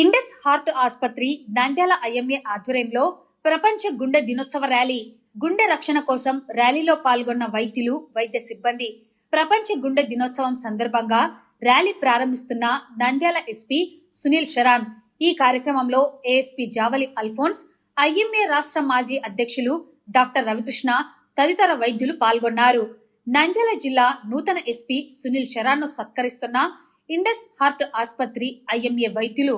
Indus heart ఆసుపత్రి Nandyal IMA ఆధ్వర్యంలో ప్రపంచ గుండె దినోత్సవ ర్యాలీ గుండె రక్షణ కోసం ర్యాలీలో పాల్గొన్న వైద్యులు వైద్య సిబ్బంది. ప్రపంచ గుండె దినోత్సవం సందర్భంగా ర్యాలీ ప్రారంభిస్తున్న నంద్యాల ఎస్పీ సునీల్ శరాన్. ఈ కార్యక్రమంలో ఏఎస్పీ జావలి అల్ఫోన్స్ ఐఎంఏ రాష్ట్ర మాజీ అధ్యక్షులు డాక్టర్ రవికృష్ణ తదితర వైద్యులు పాల్గొన్నారు. నంద్యాల జిల్లా నూతన ఎస్పీ సునీల్ షరాన్ను సత్కరిస్తున్న ఇండస్ హార్ట్ ఆసుపత్రి ఐఎంఏ వైద్యులు.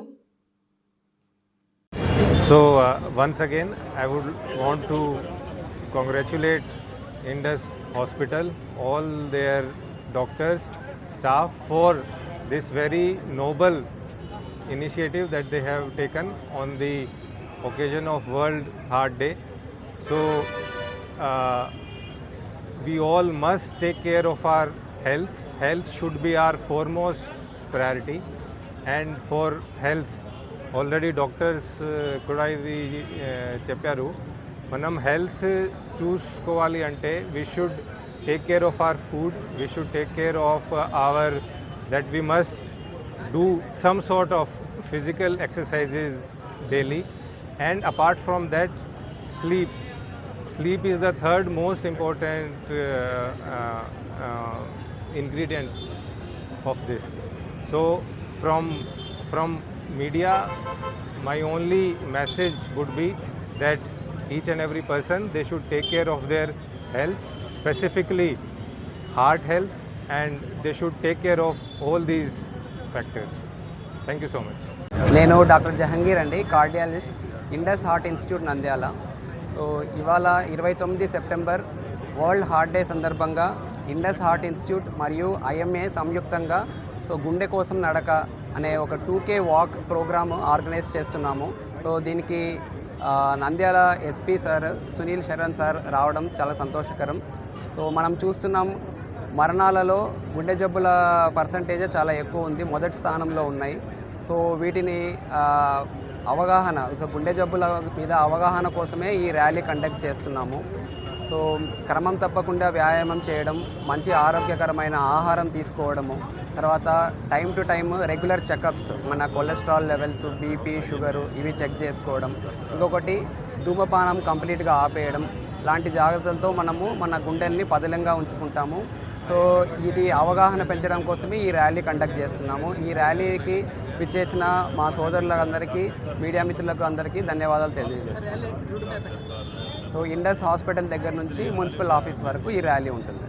So uh, once again, I would want to congratulate Indus Hospital, all their doctors, staff for this very noble initiative that they have taken on the occasion of World Heart Day. So uh, we all must take care of our health. Health should be our foremost priority, and for health already doctors కూడా ఇది uh, చెప్పారు మనం health చూసుకోవాలి అంటే we should take care of our food we should take care of our that we must do some sort of physical exercises daily and apart from that sleep sleep is the third most important uh, uh, uh, ingredient of this so from from media my only message would be that each and every person they should take care of their health specifically heart health and they should take care of all these factors thank you so much నేను doctor Jahangir అండి cardiologist Indus heart institute Nandyal so ఇవాళ ఇరవై తొమ్మిది September world heart day సందర్భంగా Indus heart institute మరియు IMA సంయుక్తంగా so గుండె కోసం నడక అనే ఒక two K walk programme organise చేస్తున్నాము. సో దీనికి Nandyal SP sir Sunil Sharan sir రావడం చాలా సంతోషకరం. సో మనం చూస్తున్నాం మరణాలలో గుండె జబ్బుల పర్సంటేజ్ చాలా ఎక్కువ ఉంది మొదటి స్థానంలో ఉన్నాయి. సో వీటిని అవగాహన గుండె జబ్బుల మీద అవగాహన కోసమే ఈ ర్యాలీ కండక్ట్ చేస్తున్నాము. సో క్రమం తప్పకుండా వ్యాయామం చేయడం మంచి ఆరోగ్యకరమైన ఆహారం తీసుకోవడము తర్వాత time to time regular checkups మన కొలెస్ట్రాల్ లెవెల్స్ బీపీ షుగరు ఇవి చెక్ చేసుకోవడం ఇంకొకటి ధూమపానం కంప్లీట్గా ఆపేయడం లాంటి జాగ్రత్తలతో మనము మన గుండెల్ని పదిలంగా ఉంచుకుంటాము. సో ఇది అవగాహన పెంచడం కోసమే ఈ ర్యాలీ కండక్ట్ చేస్తున్నాము. ఈ ర్యాలీకి విచ్చేసిన మా సోదరులందరికీ మీడియా మిత్రులకు అందరికీ ధన్యవాదాలు తెలియజేస్తున్నాము ఇండస్ హాస్పిటల్ దగ్గర నుంచి మున్సిపల్ ఆఫీస్ వరకు ఈ ర్యాలీ ఉంటుంది.